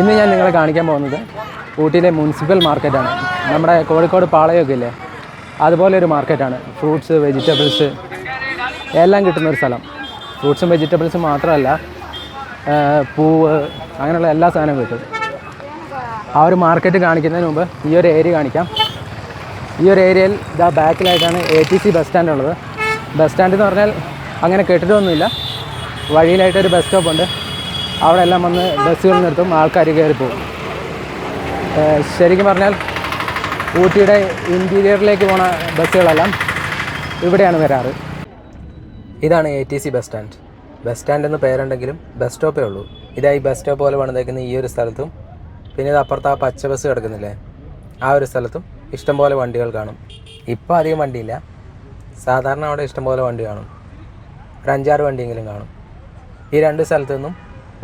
ഇന്ന് ഞാൻ നിങ്ങളെ കാണിക്കാൻ പോകുന്നത് ഊട്ടിയിലെ മുനിസിപ്പൽ മാർക്കറ്റാണ്. നമ്മുടെ കോഴിക്കോട് പാളയൊക്കെ ഇല്ലേ? അതുപോലെ ഒരു മാർക്കറ്റാണ്. ഫ്രൂട്ട്സ് വെജിറ്റബിൾസ് എല്ലാം കിട്ടുന്ന ഒരു സ്ഥലം. ഫ്രൂട്ട്സും വെജിറ്റബിൾസും മാത്രമല്ല പൂവ് അങ്ങനെയുള്ള എല്ലാ സാധനവും കിട്ടും. ആ ഒരു മാർക്കറ്റ് കാണിക്കുന്നതിന് മുമ്പ് ഈ ഒരു ഏരിയ കാണിക്കാം. ഈ ഒരു ഏരിയയിൽ ഇതാ ബാക്കിലായിട്ടാണ് A T C bus stand ഉള്ളത് ബസ് സ്റ്റാൻഡ് എന്ന് പറഞ്ഞാൽ അങ്ങനെ കെട്ടിടമൊന്നുമില്ല. വഴിയിലായിട്ടൊരു ബസ് സ്റ്റോപ്പ് ഉണ്ട് അവിടെ എല്ലാം വന്ന് ബസ്സുകൾ നിർത്തും ആൾക്കാർ കയറിപ്പോകും ശരിക്കും പറഞ്ഞാൽ ഊട്ടിയുടെ ഇന്റീരിയറിലേക്ക് പോണ ബസ്സുകളെല്ലാം ഇവിടെയാണ് വരാറ്. ഇതാണ് A T C bus stand bus stand എന്ന് പേരുണ്ടെങ്കിലും ബസ് സ്റ്റോപ്പേ ഉള്ളൂ. ഇതായി ബസ് സ്റ്റോപ്പ് പോലെ പണിതേക്കുന്ന ഈ ഒരു സ്ഥലത്തും പിന്നെ ഇത് അപ്പുറത്ത് ആ പച്ച ബസ് കിടക്കുന്നില്ലേ? ആ ഒരു സ്ഥലത്തും ഇഷ്ടംപോലെ വണ്ടികൾ കാണും. ഇപ്പോൾ അധികം വണ്ടിയില്ല. സാധാരണ അവിടെ ഇഷ്ടംപോലെ വണ്ടി കാണും. ഒരു അഞ്ചാറ് വണ്ടിയെങ്കിലും കാണും. ഈ രണ്ട് സ്ഥലത്തു നിന്നും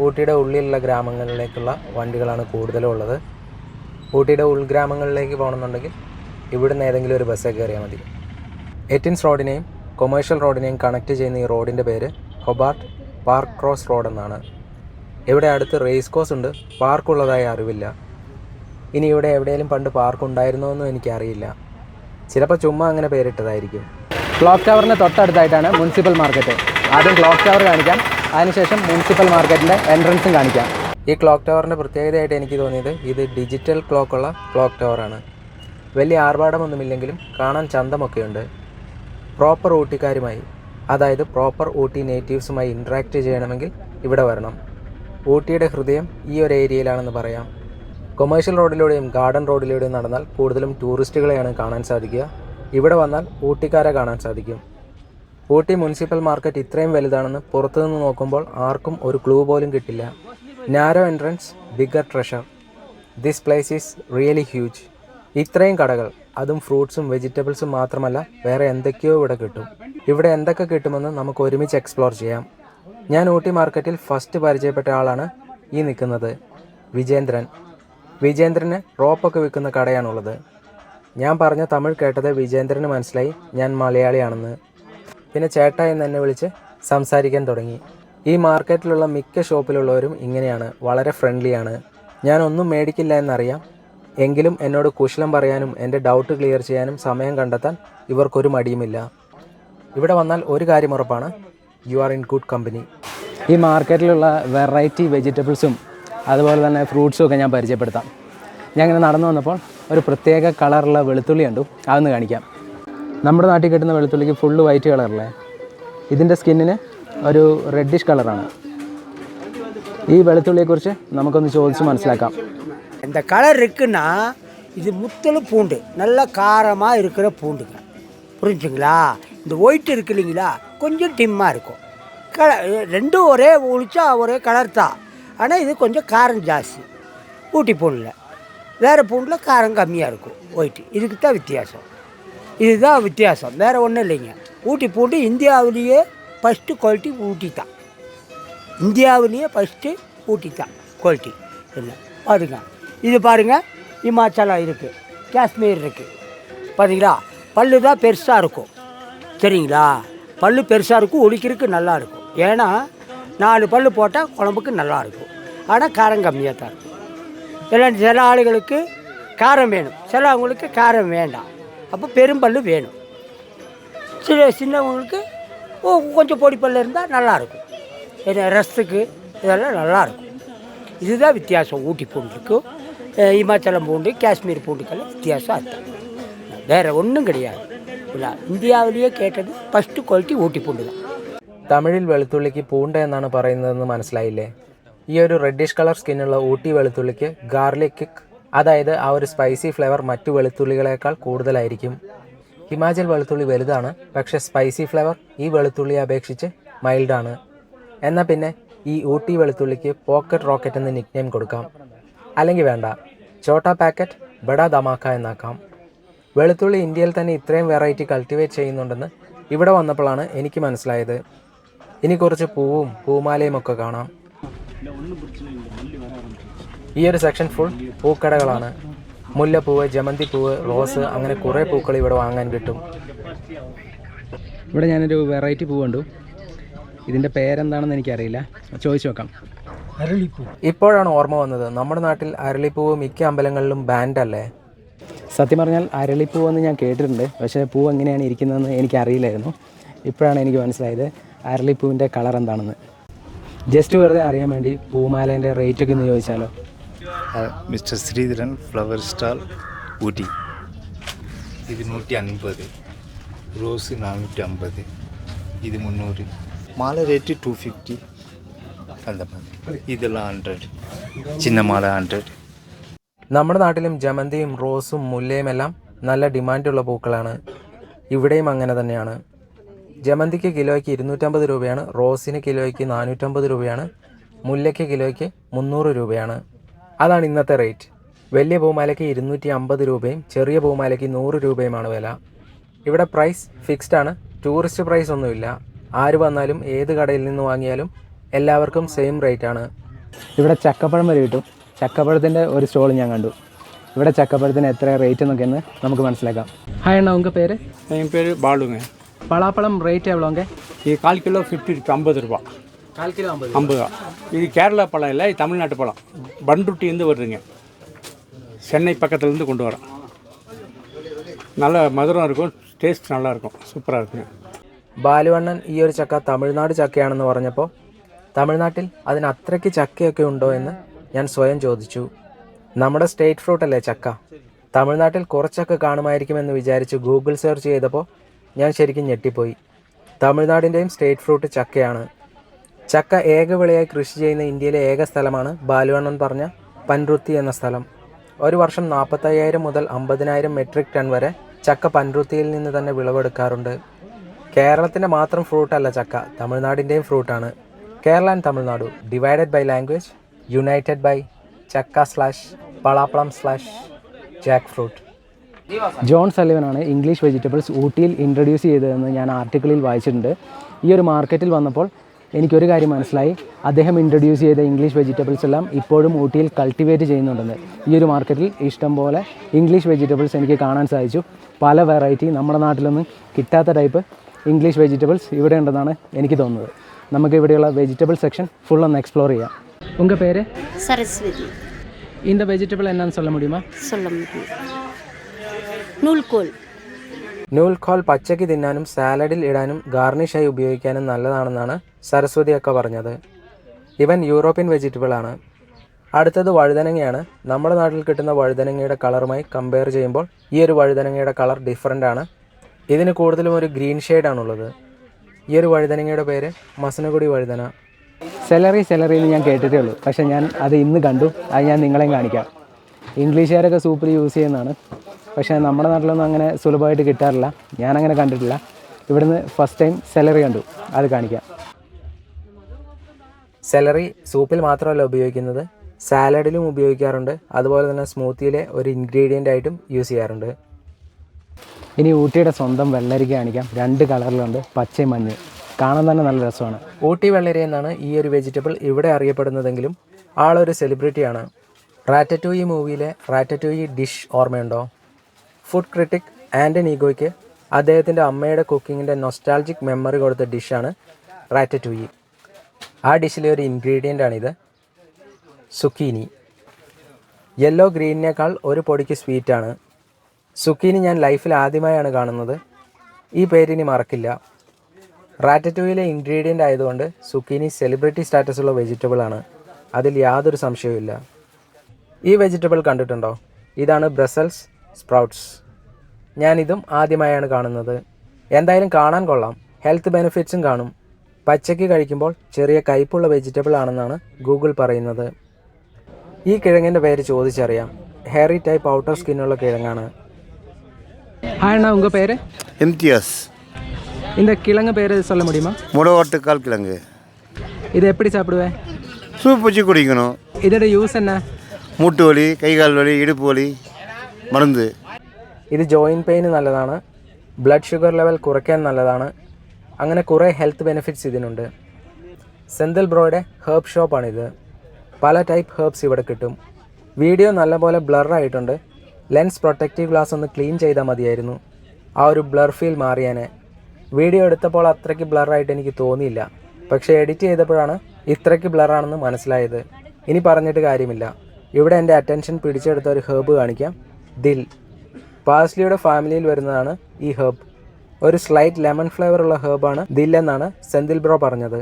ഊട്ടിയുടെ ഉള്ളിലുള്ള ഗ്രാമങ്ങളിലേക്കുള്ള വണ്ടികളാണ് കൂടുതലും ഉള്ളത് ഊട്ടിയുടെ ഉൾഗ്രാമങ്ങളിലേക്ക് പോകണമെന്നുണ്ടെങ്കിൽ ഇവിടുന്ന് ഏതെങ്കിലും ഒരു ബസ്സേ കയറിയാൽ മതി. എറ്റിൻസ് റോഡിനെയും കൊമേഴ്ഷ്യൽ റോഡിനെയും കണക്ട് ചെയ്യുന്ന ഈ റോഡിന്റെ പേര് ഹൊബാർട്ട് പാർക്ക് ക്രോസ് റോഡ് എന്നാണ്. ഇവിടെ അടുത്ത് റേസ് കോഴ്സ് ഉണ്ട്. പാർക്കുള്ളതായി അറിവില്ല. ഇനി ഇവിടെ എവിടെയെങ്കിലും പണ്ട് പാർക്ക് ഉണ്ടായിരുന്നോ എന്നും എനിക്കറിയില്ല. ചിലപ്പോൾ ചുമ്മാ അങ്ങനെ പേരിട്ടതായിരിക്കും. ക്ലോക്ക് ടവറിന് തൊട്ടടുത്തായിട്ടാണ് മുനിസിപ്പൽ മാർക്കറ്റ്. ആദ്യം ക്ലോക്ക് ടവർ കാണിക്കാം. അതിനുശേഷം മുനിസിപ്പൽ മാർക്കറ്റിന്റെ എൻട്രൻസും കാണിക്കാം. ഈ ക്ലോക്ക് ടവറിന്റെ പ്രത്യേകതയായിട്ട് എനിക്ക് തോന്നിയത് ഇത് ഡിജിറ്റൽ ക്ലോക്കുള്ള ക്ലോക്ക് ടവറാണ്. വലിയ ആർഭാടമൊന്നുമില്ലെങ്കിലും കാണാൻ ചന്തമൊക്കെയുണ്ട്. പ്രോപ്പർ ഊട്ടിക്കാരുമായി അതായത് പ്രോപ്പർ ഊട്ടി നേറ്റീവ്സുമായി ഇൻട്രാക്ട് ചെയ്യണമെങ്കിൽ ഇവിടെ വരണം. ഊട്ടിയുടെ ഹൃദയം ഈ ഒരു ഏരിയയിലാണെന്ന് പറയാം. കൊമേഴ്ഷ്യൽ റോഡിലൂടെയും ഗാർഡൻ റോഡിലൂടെയും നടന്നാൽ കൂടുതലും ടൂറിസ്റ്റുകളെയാണ് കാണാൻ സാധിക്കുക. ഇവിടെ വന്നാൽ ഊട്ടിക്കാരെ കാണാൻ സാധിക്കും. ഊട്ടി മുനിസിപ്പൽ മാർക്കറ്റ് ഇത്രയും വലുതാണെന്ന് പുറത്തുനിന്ന് നോക്കുമ്പോൾ ആർക്കും ഒരു ക്ലൂ പോലും കിട്ടില്ല. Narrow entrance bigger treasure. This place is really huge ഇത്രയും കടകൾ അതും ഫ്രൂട്ട്സും വെജിറ്റബിൾസും മാത്രമല്ല വേറെ എന്തൊക്കെയോ ഇവിടെ കിട്ടും. ഇവിടെ എന്തൊക്കെ കിട്ടുമെന്ന് നമുക്ക് ഒരുമിച്ച് എക്സ്പ്ലോർ ചെയ്യാം. ഞാൻ ഊട്ടി മാർക്കറ്റിൽ ഫസ്റ്റ് പരിചയപ്പെട്ട ആളാണ് ഈ നിൽക്കുന്നത് വിജേന്ദ്രൻ. വിജേന്ദ്രന് റോപ്പൊക്കെ വിൽക്കുന്ന കടയാണുള്ളത്. ഞാൻ പറഞ്ഞ തമിഴ് കേട്ടത് വിജേന്ദ്രന് മനസ്സിലായി ഞാൻ മലയാളിയാണെന്ന്. പിന്നെ ചേട്ടാ എന്ന് എന്നെ വിളിച്ച് സംസാരിക്കാൻ തുടങ്ങി. ഈ മാർക്കറ്റിലുള്ള മിക്ക ഷോപ്പിലുള്ളവരും ഇങ്ങനെയാണ് വളരെ ഫ്രണ്ട്ലിയാണ് ഞാൻ ഒന്നും മേടിക്കില്ല എന്നറിയാം. എങ്കിലും എന്നോട് കുശലം പറയാനും എന്റെ ഡൗട്ട് ക്ലിയർ ചെയ്യാനും സമയം കണ്ടെത്താൻ ഇവർക്കൊരു മടിയുമില്ല. ഇവിടെ വന്നാൽ ഒരു കാര്യം ഉറപ്പാണ് you are in good company ഈ മാർക്കറ്റിലുള്ള വെറൈറ്റി വെജിറ്റബിൾസും അതുപോലെ തന്നെ ഫ്രൂട്ട്സും ഒക്കെ ഞാൻ പരിചയപ്പെടുത്താം. ഞാൻ ഇങ്ങനെ നടന്നു വന്നപ്പോൾ ഒരു പ്രത്യേക കളറുള്ള വെളുത്തുള്ളി കണ്ടു. അതൊന്ന് കാണിക്കാം. നമ്മുടെ നാട്ടിൽ കിട്ടുന്ന വെളുത്തുള്ളിക്ക് ഫുള്ള് വൈറ്റ് കളറല്ലേ ഇതിൻ്റെ സ്കിന്നിന് ഒരു റെഡിഷ് കളറാണ് ഈ വെളുത്തുള്ളിയെക്കുറിച്ച് നമുക്കൊന്ന് ചോദിച്ച് മനസ്സിലാക്കാം இந்த கலர் இருக்குன்னா இது முத்தலும் பூண்டு நல்ல காரமாக இருக்கிற பூண்டுங்க புரிஞ்சுங்களா இந்த ஒயிட் இருக்கு இல்லைங்களா கொஞ்சம் டிம்மாக இருக்கும் கல ரெண்டும் ஒரே ஒழிச்சா ஒரே கலர் தான் ஆனால் இது கொஞ்சம் காரம் ஜாஸ்தி ஊட்டி பூண்டில் வேறு பூண்டில் காரம் கம்மியாக இருக்கும் ஒயிட்டு இதுக்கு தான் வித்தியாசம் இதுதான் வித்தியாசம். வேறு ஒன்றும் இல்லைங்க. ஊட்டி பூண்டு இந்தியாவிலேயே ஃபஸ்ட்டு குவாலிட்டி ஊட்டி தான். இந்தியாவிலேயே ஃபஸ்ட்டு ஊட்டி தான் குவாலிட்டி இல்லை பாருங்க. இது பாருங்க. இமாச்சலம் இருக்குது காஷ்மீர் இருக்குது பார்த்தீங்களா பல்லு தான் பெருசாக இருக்கும். சரிங்களா? பல்லு பெருசாக இருக்கும் ஒழிக்கிறதுக்கு நல்லா இருக்கும். ஏன்னா நாலு பல்லு போட்டால் குழம்புக்கு நல்லா இருக்கும். ஆனால் காரம் கம்மியாக தான் இருக்கும். இல்லை சில ஆளுகளுக்கு காரம் வேணும். சில அவங்களுக்கு காரம் வேண்டாம். அப்போ பெரும்பல்லு வேணும் சில சின்னவங்களுக்கு ஓ கொஞ்சம் பொடி பல்லு இருந்தால் நல்லாயிருக்கும் ஏன்னா ரசத்துக்கு இதெல்லாம் நல்லாயிருக்கும் இதுதான் வித்தியாசம் ஊட்டி பூண்டுக்கும் அஹ், இமாச்சலம் பூண்டு காஷ்மீர் பூண்டுக்கெல்லாம் வித்தியாசம் அதுதான் வேறு ஒன்றும் கிடையாது இல்லை இந்தியாவிலேயே கேட்டது ஃபஸ்ட்டு குவாலிட்டி ஊட்டி பூண்டு தான் തമിഴിൽ വെളുത്തുള്ളിക്ക് പൂണ്ട എന്നാണ് പറയുന്നതെന്ന് മനസ്സിലായില്ലേ ഈ ഒരു റെഡിഷ് കളർ സ്കിന്നുള്ള ഊട്ടി വെളുത്തുള്ളിക്ക് ഗാർലിക് കിക്ക് അതായത് ആ ഒരു സ്പൈസി ഫ്ലേവർ മറ്റു വെളുത്തുള്ളികളേക്കാൾ കൂടുതലായിരിക്കും. ഹിമാചൽ വെളുത്തുള്ളി വലുതാണ് പക്ഷേ സ്പൈസി ഫ്ലേവർ ഈ വെളുത്തുള്ളിയെ അപേക്ഷിച്ച് മൈൽഡാണ് എന്നാൽ പിന്നെ ഈ ഊട്ടി വെളുത്തുള്ളിക്ക് പോക്കറ്റ് റോക്കറ്റ് എന്ന് നിക്നെയിം കൊടുക്കാം. അല്ലെങ്കിൽ വേണ്ട ചോട്ട പാക്കറ്റ് ബഡാ ധമാക്ക എന്നാക്കാം. വെളുത്തുള്ളി ഇന്ത്യയിൽ തന്നെ ഇത്രയും വെറൈറ്റി കൾട്ടിവേറ്റ് ചെയ്യുന്നുണ്ടെന്ന് ഇവിടെ വന്നപ്പോഴാണ് എനിക്ക് മനസ്സിലായത്. ഇനി കുറച്ച് പൂവും പൂമാലയും ഒക്കെ കാണാം ഈ ഒരു സെക്ഷൻ ഫുൾ പൂക്കടകളാണ്. മുല്ലപ്പൂവ് ജമന്തിപ്പൂവ് റോസ് അങ്ങനെ കുറേ പൂക്കൾ ഇവിടെ വാങ്ങാൻ കിട്ടും. ഇവിടെ ഞാനൊരു വെറൈറ്റി പൂ കണ്ടു. ഇതിന്റെ പേരെന്താണെന്ന് എനിക്കറിയില്ല. ചോദിച്ചു നോക്കാം. അരളിപ്പൂ. ഇപ്പോഴാണ് ഓർമ്മ വന്നത്. നമ്മുടെ നാട്ടിൽ അരളിപ്പൂവ് മിക്ക അമ്പലങ്ങളിലും ബാൻഡ് അല്ലേ? സത്യം പറഞ്ഞാൽ അരളിപ്പൂവ് എന്ന് ഞാൻ കേട്ടിട്ടുണ്ട്. പക്ഷേ പൂ എങ്ങനെയാണ് ഇരിക്കുന്നതെന്ന് എനിക്കറിയില്ലായിരുന്നു. ഇപ്പോഴാണ് എനിക്ക് മനസ്സിലായത് അരളിപ്പൂവിന്റെ കളർ എന്താണെന്ന്. ജസ്റ്റ് വെറുതെ അറിയാൻ വേണ്ടി പൂമാലേന്റെ റേറ്റ് ഒക്കെ ഒന്ന് ചോദിച്ചാലോ? mister Sreedharan flower stall Ooty ഇത് നൂറ്റി അൻപത് റോസ് നാനൂറ്റി അമ്പത് ഇത് മുന്നൂറ് മാല ரேட்டு டூ ஃபிஃப்டி அந்த மாதிரி இதெல்லாம் ஹண்ட்ரட் சின்ன மாலை ஹண்ட்ரட் നമ്മുടെ നാട്ടിലും ജമന്തിയും റോസും മുല്ലയും എല്ലാം നല്ല ഡിമാൻഡുള്ള പൂക്കളാണ് ഇവിടെയും അങ്ങനെ തന്നെയാണ് ജമന്തിക്ക് കിലോയ്ക്ക് ഇരുന്നൂറ്റമ്പത് രൂപയാണ് റോസിന് കിലോയ്ക്ക് നാനൂറ്റമ്പത് രൂപയാണ് മുല്ലയ്ക്ക് കിലോയ്ക്ക് മുന്നൂറ് രൂപയാണ് അതാണ് ഇന്നത്തെ റേറ്റ് വലിയ പൂമാലയ്ക്ക് ഇരുന്നൂറ്റി അമ്പത് രൂപയും ചെറിയ പൂമാലയ്ക്ക് നൂറ് രൂപയുമാണ് വില ഇവിടെ പ്രൈസ് ഫിക്സ്ഡ് ആണ് ടൂറിസ്റ്റ് പ്രൈസ് ഒന്നുമില്ല ആര് വന്നാലും ഏത് കടയിൽ നിന്ന് വാങ്ങിയാലും എല്ലാവർക്കും സെയിം റേറ്റ് ആണ് ഇവിടെ ചക്കപ്പഴം വരെ കിട്ടും ചക്കപ്പഴത്തിൻ്റെ ഒരു സ്റ്റോൾ ഞാൻ കണ്ടു ഇവിടെ ചക്കപ്പഴത്തിന് എത്ര റേറ്റ് എന്നൊക്കെ എന്ന് നമുക്ക് മനസ്സിലാക്കാം ഹായ് അണ്ണா உங்கள் பேர் என் பேர் பாலுங்க பலாப்பழம் ரேட் எவ்வளோங்க இது கால் கிலோ ஃபிஃப்டி இருக்கு ஐம்பது ரூபா கால் கிலோ ஐம்பது ஐம்பது ரூபா இது கேரளா பழம் இல்லை இது தமிழ்நாட்டு பழம் பண்ருட்டிலேருந்து வருதுங்க சென்னை பக்கத்துலேருந்து கொண்டு வரோம் நல்ல மதுரம் இருக்கும் டேஸ்ட் நல்லா இருக்கும் சூப்பராக இருக்குங்க ബാലുവണ്ണൻ ഈ ഒരു ചക്ക തമിഴ്നാട് ചക്കയാണെന്ന് പറഞ്ഞപ്പോൾ തമിഴ്നാട്ടിൽ അതിന് അത്രയ്ക്ക് ചക്കയൊക്കെ ഉണ്ടോ എന്ന് ഞാൻ സ്വയം ചോദിച്ചു നമ്മുടെ സ്റ്റേറ്റ് ഫ്രൂട്ട് അല്ലേ ചക്ക തമിഴ്നാട്ടിൽ കുറച്ചൊക്കെ കാണുമായിരിക്കുമെന്ന് വിചാരിച്ച് ഗൂഗിൾ സെർച്ച് ചെയ്തപ്പോൾ ഞാൻ ശരിക്കും ഞെട്ടിപ്പോയി തമിഴ്നാടിൻ്റെയും സ്റ്റേറ്റ് ഫ്രൂട്ട് ചക്കയാണ് ചക്ക ഏക വിളയായി കൃഷി ചെയ്യുന്ന ഇന്ത്യയിലെ ഏക സ്ഥലമാണ് ബാലുവണ്ണൻ പറഞ്ഞ പൻരുത്തി എന്ന സ്ഥലം. ഒരു വർഷം നാൽപ്പത്തയ്യായിരം മുതൽ അമ്പതിനായിരം മെട്രിക് ടൺ വരെ ചക്ക പൻരുത്തിയിൽ നിന്ന് തന്നെ വിളവെടുക്കാറുണ്ട്. കേരളത്തിന്റെ മാത്രം ഫ്രൂട്ടല്ല ചക്ക തമിഴ്നാടിന്റെയും ഫ്രൂട്ടാണ്. Kerala and Tamil Nadu divided by language united by chakka slash palappalam slash jackfruit John സലിവനാണ് English vegetables ഊട്ടിയിൽ ഇൻട്രൊഡ്യൂസ് ചെയ്തതെന്ന് ഞാൻ ആർട്ടിക്കിളിൽ വായിച്ചിട്ടുണ്ട്. ഈ ഒരു മാർക്കറ്റിൽ വന്നപ്പോൾ എനിക്കൊരു കാര്യം മനസ്സിലായി അദ്ദേഹം ഇൻട്രൊഡ്യൂസ് ചെയ്ത ഇംഗ്ലീഷ് വെജിറ്റബിൾസ് എല്ലാം ഇപ്പോഴും ഊട്ടിയിൽ കൾട്ടിവേറ്റ് ചെയ്യുന്നുണ്ടെന്ന് ഈ ഒരു മാർക്കറ്റിൽ ഇഷ്ടം പോലെ ഇംഗ്ലീഷ് വെജിറ്റബിൾസ് എനിക്ക് കാണാൻ സാധിച്ചു പല വെറൈറ്റി നമ്മുടെ നാട്ടിലൊന്നും കിട്ടാത്ത ടൈപ്പ് ഇംഗ്ലീഷ് വെജിറ്റബിൾസ് ഇവിടെ ഉണ്ടെന്നാണ് എനിക്ക് തോന്നുന്നത് നമുക്ക് ഇവിടെയുള്ള വെജിറ്റബിൾ സെക്ഷൻ ഫുൾ ഒന്ന് എക്സ്പ്ലോർ ചെയ്യാം ഉങ്ക പേര് சரஸ்வதி இந்த வெஜிடபிள் என்னன்னு சொல்ல முடியுமா சொல்ல முடியும் நூல்கோல் നൂൽഖോൽ പച്ചയ്ക്ക് തിന്നാനും സാലഡിൽ ഇടാനും ഗാർണിഷായി ഉപയോഗിക്കാനും നല്ലതാണെന്നാണ് സരസ്വതി അക്ക പറഞ്ഞത്. ഇവൻ യൂറോപ്യൻ വെജിറ്റബിൾ ആണ്. അടുത്തത് വഴുതനങ്ങയാണ്. നമ്മുടെ നാട്ടിൽ കിട്ടുന്ന വഴുതനങ്ങയുടെ കളറുമായി കമ്പയർ ചെയ്യുമ്പോൾ ഈ ഒരു വഴുതനങ്ങയുടെ കളർ ഡിഫറന്റ് ആണ്. ഇതിന് കൂടുതലും ഒരു ഗ്രീൻ ഷെയ്ഡാണുള്ളത് ഈ ഒരു വഴുതനങ്ങയുടെ പേര് മസനഗുടി വഴുതന. സെലറി സെലറി എന്ന് ഞാൻ കേട്ടിട്ടേ ഉള്ളൂ. പക്ഷേ ഞാൻ അത് ഇന്ന് കണ്ടു. അത് ഞാൻ നിങ്ങളെയും കാണിക്കാം. ഇംഗ്ലീഷുകാരൊക്കെ സൂപ്പിൽ യൂസ് ചെയ്യുന്നതാണ്. പക്ഷേ നമ്മുടെ നാട്ടിലൊന്നും അങ്ങനെ സുലഭമായിട്ട് കിട്ടാറില്ല. ഞാനങ്ങനെ കണ്ടിട്ടില്ല. ഇവിടുന്ന് ഫസ്റ്റ് ടൈം സെലറി കണ്ടു. അത് കാണിക്കാം. സെലറി സൂപ്പിൽ മാത്രമല്ല ഉപയോഗിക്കുന്നത്. സാലഡിലും ഉപയോഗിക്കാറുണ്ട്. അതുപോലെ തന്നെ സ്മൂത്തിയിലെ ഒരു ഇൻഗ്രീഡിയന്റ് ആയിട്ടും യൂസ് ചെയ്യാറുണ്ട്. ഇനി ഊട്ടിയുടെ സ്വന്തം വെള്ളരിക്ക കാണിക്കാം. രണ്ട് കളറിലുണ്ട്. പച്ചയും മഞ്ഞ്. കാണാൻ തന്നെ നല്ല രസമാണ്. ഊട്ടി വെള്ളരി എന്നാണ് ഈ ഒരു വെജിറ്റബിൾ ഇവിടെ അറിയപ്പെടുന്നതെങ്കിലും ആളൊരു സെലിബ്രിറ്റിയാണ് റാറ്ററ്റൂയി മൂവിയിലെ റാറ്ററ്റൂയി ഡിഷ് ഓർമ്മയുണ്ടോ? ഫുഡ് ക്രിട്ടിക് ആൻഡൻ ഈഗോയ്ക്ക് അദ്ദേഹത്തിന്റെ അമ്മയുടെ കുക്കിങ്ങിന്റെ നൊസ്റ്റാൾജിക് മെമ്മറി കൊടുത്ത ഡിഷാണ് റാറ്ററ്റൂയി ആ ഡിഷിലെ ഒരു ഇൻഗ്രീഡിയന്റ് ആണിത് സുക്കീനി യെല്ലോ ഗ്രീനിനേക്കാൾ ഒരു പൊടിക്ക് സ്വീറ്റാണ് സുക്കീനി ഞാൻ ലൈഫിൽ ആദ്യമായാണ് കാണുന്നത്. ഈ പേരിനി മറക്കില്ല. റാറ്ററ്റൂയിലെ ഇൻഗ്രീഡിയന്റ് ആയതുകൊണ്ട് സുക്കീനി സെലിബ്രിറ്റി സ്റ്റാറ്റസ് ഉള്ള വെജിറ്റബിൾ ആണ്. അതിൽ യാതൊരു സംശയവുമില്ല. ഈ വെജിറ്റബിൾ കണ്ടിട്ടുണ്ടോ? ഇതാണ് ബ്രസൽസ് സ്പ്രൗട്ട്സ് ഞാനിതും ആദ്യമായാണ് കാണുന്നത് എന്തായാലും കാണാൻ കൊള്ളാം ഹെൽത്ത് ബെനിഫിറ്റ്സും കാണും പച്ചയ്ക്ക് കഴിക്കുമ്പോൾ ചെറിയ കയ്പുള്ള വെജിറ്റബിൾ ആണെന്നാണ് ഗൂഗിൾ പറയുന്നത് ഈ കിഴങ്ങിൻ്റെ പേര് ചോദിച്ചറിയാം ഹെയറി ടൈപ്പ് ഔട്ടർ സ്കിന്നുള്ള കിഴങ്ങാണ് ഹായ് അണ്ണா உங்கள் பேர் எம்டிஎஸ் இந்த கிழங்கு பேர் சொல்ல முடியுமா முடவாட்டு கால் கிழங்கு இது எப்படி சாப்பிடுவேன் சூப் வச்சு குடிக்கணும் இதோட യൂസ് என்ன மூட்டு வலி கை கால் வலி இடுப்பு வலி மருந்து ഇത് ജോയിന്റ് പെയിന് നല്ലതാണ്. ബ്ലഡ് ഷുഗർ ലെവൽ കുറയ്ക്കാൻ നല്ലതാണ്. അങ്ങനെ കുറേ ഹെൽത്ത് ബെനിഫിറ്റ്സ് ഇതിനുണ്ട്. സെന്തൽ ബ്രോയുടെ ഹേർബ് ഷോപ്പാണിത് പല ടൈപ്പ് ഹേർബ്സ് ഇവിടെ കിട്ടും. വീഡിയോ നല്ലപോലെ ബ്ലറായിട്ടുണ്ട് ലെൻസ് പ്രൊട്ടക്റ്റീവ് ഗ്ലാസ് ഒന്ന് ക്ലീൻ ചെയ്താൽ മതിയായിരുന്നു. ആ ഒരു ബ്ലർ ഫീൽ മാറിയാനെ. വീഡിയോ എടുത്തപ്പോൾ അത്രയ്ക്ക് ബ്ലറായിട്ട് എനിക്ക് തോന്നിയില്ല. പക്ഷേ എഡിറ്റ് ചെയ്തപ്പോഴാണ് ഇത്രയ്ക്ക് ബ്ലറാണെന്ന് മനസ്സിലായത്. ഇനി പറഞ്ഞിട്ട് കാര്യമില്ല. ഇവിടെ എന്റെ അറ്റൻഷൻ പിടിച്ചെടുത്ത ഒരു ഹേബ് കാണിക്കാം. ദിൽ. പാസ്ലിയുടെ ഫാമിലിയിൽ വരുന്നതാണ് ഈ ഹേബ് ഒരു സ്ലൈറ്റ് ലെമൺ ഫ്ലേവർ ഉള്ള ഹേബാണ് ദിൽ എന്നാണ് സെന്തിൽ ബ്രോ പറഞ്ഞത്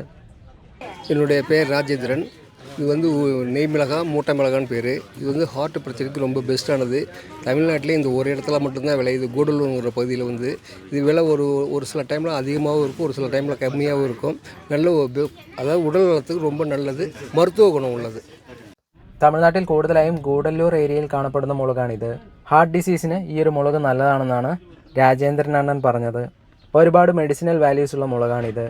என்னுடைய பேர் ராஜேந்திரன் இது வந்து உ- நெய் மிளகா மூட்டை மிளகான்னு பேர் இது வந்து ஹார்ட் பிரச்சனைக்கு ரொம்ப பெஸ்ட்டானது தமிழ்நாட்டிலே இந்த ஒரு இடத்துல மட்டும்தான் விளையுது கூடலூருங்கிற பகுதியில் வந்து இது விலை ஒரு ஒரு சில டைமில் அதிகமாகவும் இருக்கும் ஒரு சில டைமில் கம்மியாகவும் இருக்கும் நல்ல ஒரு பெ- அதாவது உடல் நலத்துக்கு ரொம்ப நல்லது மருத்துவ குணம் உள்ளது തമിഴ്നാട്ടിൽ കൂടുതലായും ഗൂഡല്ലൂർ ഏരിയയിൽ കാണപ്പെടുന്ന മുളകാണിത് ഹാർട്ട് ഡിസീസിന് ഈ ഒരു മുളക് നല്ലതാണെന്നാണ് രാജേന്ദ്രൻ അണ്ണൻ പറഞ്ഞത്. ഒരുപാട് മെഡിസിനൽ വാല്യൂസ് ഉള്ള മുളകാണിത്.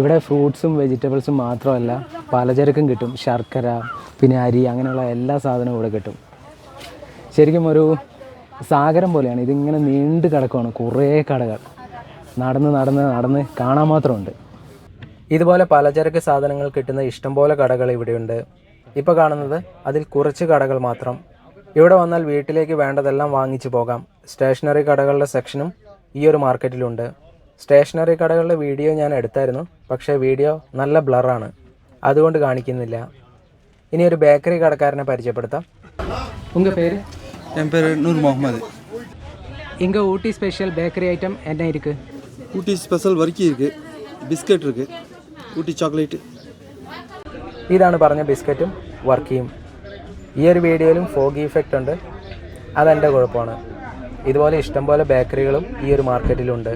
ഇവിടെ ഫ്രൂട്ട്സും വെജിറ്റബിൾസും മാത്രമല്ല പലചരക്കും കിട്ടും. ശർക്കര പിന്നെ അരി അങ്ങനെയുള്ള എല്ലാ സാധനവും ഇവിടെ കിട്ടും. ശരിക്കും ഒരു സാഗരം പോലെയാണ്. ഇതിങ്ങനെ നീണ്ടു കിടക്കുവാണ്. കുറേ കടകൾ. നടന്ന് നടന്ന് നടന്ന് കാണാൻ മാത്രമുണ്ട്. ഇതുപോലെ പലചരക്ക് സാധനങ്ങൾ കിട്ടുന്ന ഇഷ്ടംപോലെ കടകൾ ഇവിടെയുണ്ട്. ഇപ്പോൾ കാണുന്നത് അതിൽ കുറച്ച് കടകൾ മാത്രം. ഇവിടെ വന്നാൽ വീട്ടിലേക്ക് വേണ്ടതെല്ലാം വാങ്ങിച്ചു പോകാം സ്റ്റേഷനറി കടകളുടെ സെക്ഷനും ഈ ഒരു മാർക്കറ്റിലുണ്ട് സ്റ്റേഷനറി കടകളുടെ വീഡിയോ ഞാൻ എടുത്തായിരുന്നു പക്ഷേ വീഡിയോ നല്ല ബ്ലറാണ് അതുകൊണ്ട് കാണിക്കുന്നില്ല ഇനി ഒരു ബേക്കറി കടക്കാരനെ പരിചയപ്പെടുത്താം ഉങ്ക പേര് என் பேர் நூர் முகமது இங்கே ஊட்டி ஸ்பெஷல் பேக்கரி ஐட்டம் என்ன இருக்குது ஊட்டி ஸ்பெஷல் வர்க்கி இருக்குது பிஸ்கட் இருக்குது ஊட்டி சாக்லேட்டு ഇതാണ് പറഞ്ഞ ബിസ്ക്കറ്റും വർക്കിയും ഈ ഒരു വീഡിയോയിലും ഫോഗി ഇഫക്റ്റ് ഉണ്ട്. അതെന്റെ കുഴപ്പമാണ്. ഇതുപോലെ ഇഷ്ടംപോലെ ബേക്കറികളും ഈ ഒരു മാർക്കറ്റിലുണ്ട്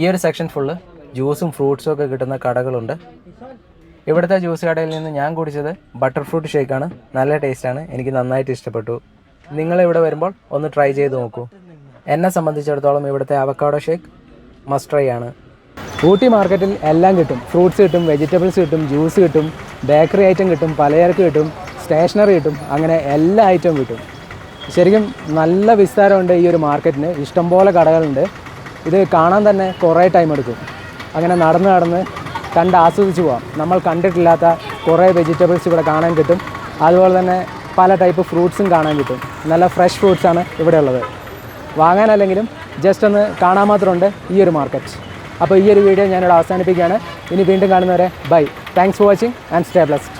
ഈ ഒരു സെക്ഷൻ ഫുള്ള് ജ്യൂസും ഫ്രൂട്ട്സും ഒക്കെ കിട്ടുന്ന കടകളുണ്ട്. ഇവിടുത്തെ ജ്യൂസ് കടയിൽ നിന്ന് ഞാൻ കുടിച്ചത് ബട്ടർ ഫ്രൂട്ട് ഷേക്കാണ് നല്ല ടേസ്റ്റാണ് എനിക്ക് നന്നായിട്ട് ഇഷ്ടപ്പെട്ടു. നിങ്ങൾ ഇവിടെ വരുമ്പോൾ ഒന്ന് ട്രൈ ചെയ്ത് നോക്കൂ. എന്നെ സംബന്ധിച്ചിടത്തോളം ഇവിടുത്തെ അവക്കാഡോ ഷേക്ക് മസ്റ്റ് ട്രൈ ആണ്. ഊട്ടി മാർക്കറ്റിൽ എല്ലാം കിട്ടും. ഫ്രൂട്ട്സ് കിട്ടും വെജിറ്റബിൾസ് കിട്ടും ജ്യൂസ് കിട്ടും ബേക്കറി ഐറ്റം കിട്ടും പലചരക്ക് കിട്ടും. സ്റ്റേഷനറി കിട്ടും. അങ്ങനെ എല്ലാ ഐറ്റവും കിട്ടും. ശരിക്കും നല്ല വിസ്താരമുണ്ട് ഈ ഒരു മാർക്കറ്റിന് ഇഷ്ടംപോലെ കടകളുണ്ട്. ഇത് കാണാൻ തന്നെ കുറേ ടൈം എടുക്കും. അങ്ങനെ നടന്ന് നടന്ന് കണ്ട് ആസ്വദിച്ച് പോവാം. നമ്മൾ കണ്ടിട്ടില്ലാത്ത കുറേ വെജിറ്റബിൾസ് ഇവിടെ കാണാൻ കിട്ടും. അതുപോലെ തന്നെ പല ടൈപ്പ് ഫ്രൂട്ട്സും കാണാൻ കിട്ടും. നല്ല ഫ്രഷ് ഫ്രൂട്ട്സാണ് ഇവിടെ ഉള്ളത്. വാങ്ങാനല്ലെങ്കിലും ജസ്റ്റ് ഒന്ന് കാണാൻ മാത്രമുണ്ട് ഈ ഒരു മാർക്കറ്റ് അപ്പോൾ ഈ ഒരു വീഡിയോ ഞാനിവിടെ അവസാനിപ്പിക്കുകയാണ്. ഇനി വീണ്ടും കാണുന്നവരെ bye thanks for watching and stay blessed